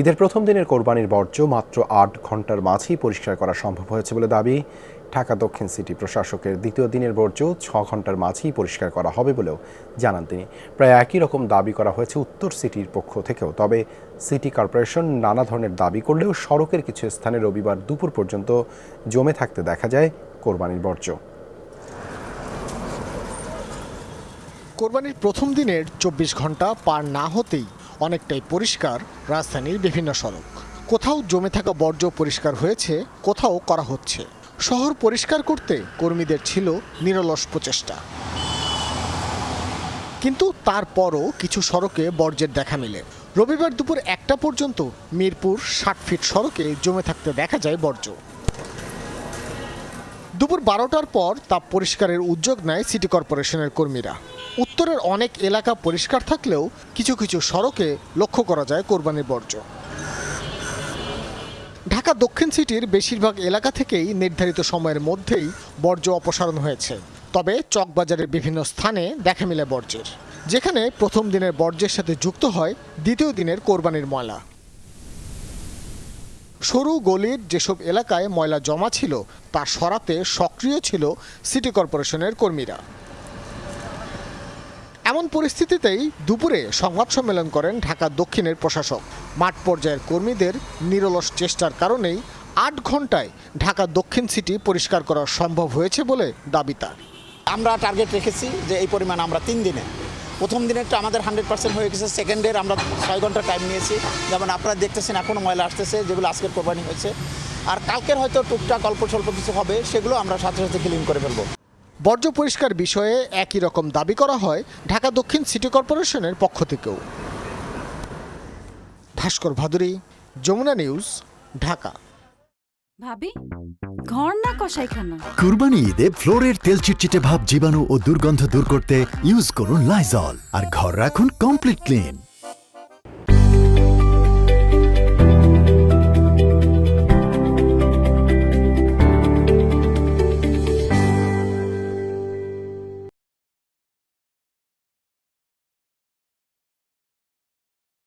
ঈদের প্রথম দিনের কোরবানির বর্জ্য মাত্র আট ঘণ্টার মাঝেই পরিষ্কার করা সম্ভব হয়েছে বলে দাবি। ঢাকা দক্ষিণ সিটি প্রশাসকের দ্বিতীয় দিনের বর্জ্য ছ ঘণ্টার মাঝেই পরিষ্কার করা হবে বলেও জানান তিনি। প্রায় একই রকম দাবি করা হয়েছে উত্তর সিটির পক্ষ থেকেও। তবে সিটি কর্পোরেশন নানা ধরনের দাবি করলেও সড়কের কিছু স্থানে রবিবার দুপুর পর্যন্ত জমে থাকতে দেখা যায় কোরবানির বর্জ্য। কোরবানির প্রথম দিনের চব্বিশ ঘণ্টা পার না হতেই অনেকটাই পরিষ্কার রাজধানীর বিভিন্ন সড়ক। কোথাও জমে থাকা বর্জ্য পরিষ্কার হয়েছে, কোথাও করা হচ্ছে। শহর পরিষ্কার করতে কর্মীদের ছিল নিরলস প্রচেষ্টা। কিন্তু তারপরও কিছু সড়কে বর্জ্যের দেখা মিলে। রবিবার দুপুর একটা পর্যন্ত মিরপুর ষাট ফিট সড়কে জমে থাকতে দেখা যায় বর্জ্য। দুপুর বারোটার পর তা পরিষ্কারের উদ্যোগ নেয় সিটি কর্পোরেশনের কর্মীরা। উত্তরের অনেক এলাকা পরিষ্কার থাকলেও কিছু কিছু সড়কে লক্ষ্য করা যায় কোরবানির বর্জ্য। ঢাকা দক্ষিণ সিটির বেশিরভাগ এলাকা থেকেই নির্ধারিত সময়ের মধ্যেই বর্জ্য অপসারণ হয়েছে। তবে চকবাজারের বিভিন্ন স্থানে দেখা মিলে বর্জ্যের। যেখানে প্রথম দিনের বর্জ্যের সাথে যুক্ত হয় দ্বিতীয় দিনের কোরবানির ময়লা। সরু গলির যেসব এলাকায় ময়লা জমা ছিল, তা সরাতে সক্রিয় ছিল সিটি কর্পোরেশনের কর্মীরা। এমন পরিস্থিতিতেই দুপুরে সংবাদ সম্মেলন করেন ঢাকা দক্ষিণের প্রশাসক। মাঠ পর্যায়ের কর্মীদের নিরলস চেষ্টার কারণেই আট ঘন্টায় ঢাকা দক্ষিণ সিটি পরিষ্কার করা সম্ভব হয়েছে বলে দাবি তার। আমরা টার্গেট রেখেছি যে এই পরিমাণ আমরা তিন দিনে। প্রথম দিনেরটা আমাদের হান্ড্রেড পার্সেন্ট হয়ে গেছে সেকেন্ডের আমরা ছয় ঘণ্টা টাইম নিয়েছি। যেমন আপনারা দেখতেছেন এখনও ময়লা আসতেছে, যেগুলো আজকের কোরবানি হয়েছে। আর কালকের হয়তো টুকটাক অল্প স্বল্প কিছু হবে, সেগুলো আমরা সাথে সাথে ক্লিন করে ফেলব। বর্জ্য পরিষ্কার বিষয়ে একই রকম দাবি করা হয় ঢাকা দক্ষিণ সিটি কর্পোরেশনের পক্ষ থেকেও। ভাস্কর ভাদুরী যমুনা নিউজ ঢাকা। ভাবি ঘর না কষাইখানা কুরবানি ঈদে ফ্লোরের তেল চিটচিটে ভাব জীবাণু ও দুর্গন্ধ দূর করতে ইউজ করুন লাইজল আর ঘর রাখুন কমপ্লিট ক্লিন